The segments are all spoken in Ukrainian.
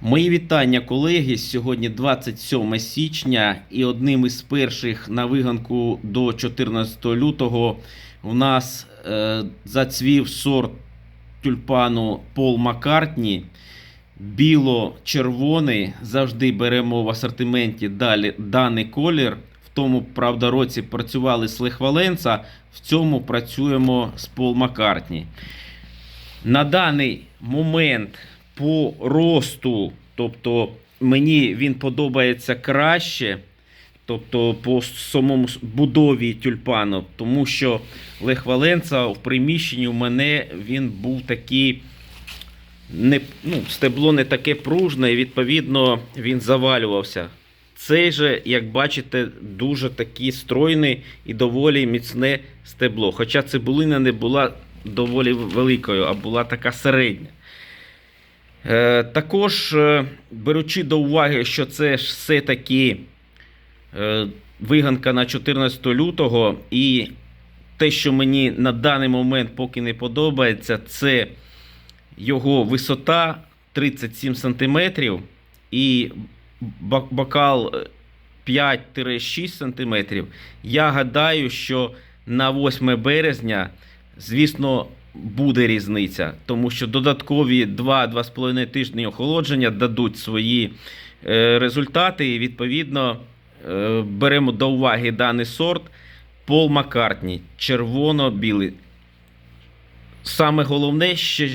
Мої вітання, колеги. Сьогодні 27 січня, і одним із перших на виганку до 14 лютого у нас е, зацвів сорт тюльпану Пол Маккартні. Біло-червоний. Завжди беремо в асортименті далі даний колір. В тому, правда, році працювали з Лехваленца, в цьому працюємо з Пол Маккартні. На даний момент по росту, тобто мені він подобається краще, тобто по самому будові тюльпану, тому що лехваленца в приміщенні у мене він був такий. Не, ну, стебло не таке пружне, і відповідно він завалювався. Цей же, як бачите, дуже такий стройний і доволі міцне стебло. Хоча цибулина не була доволі великою, а була така середня. Е, також, е, беручи до уваги, що це ж все-таки е, виганка на 14 лютого, і те, що мені на даний момент поки не подобається, це його висота 37 см і бокал е, 5-6 см. Я гадаю, що на 8 березня, звісно, буде різниця, тому що додаткові 2-2,5 тижні охолодження дадуть свої е, результати, і відповідно е, беремо до уваги даний сорт Пол Маккартні, червоно-білий. Саме головне, що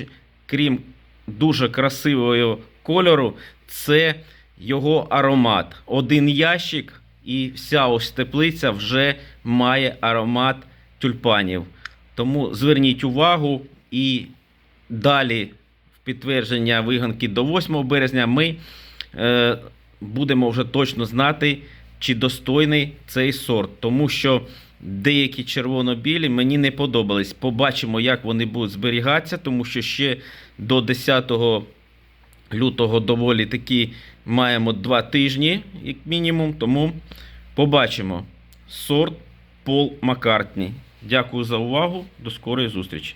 крім дуже красивого кольору, це його аромат. Один ящик і вся ось теплиця вже має аромат тюльпанів. Тому зверніть увагу і далі в підтвердження виганки до 8 березня ми е, будемо вже точно знати, чи достойний цей сорт. Тому що деякі червоно-білі мені не подобались. Побачимо, як вони будуть зберігатися, тому що ще до 10 лютого доволі таки маємо 2 тижні, як мінімум. Тому побачимо сорт Пол Маккартні. Дякую за увагу. До скорої зустрічі.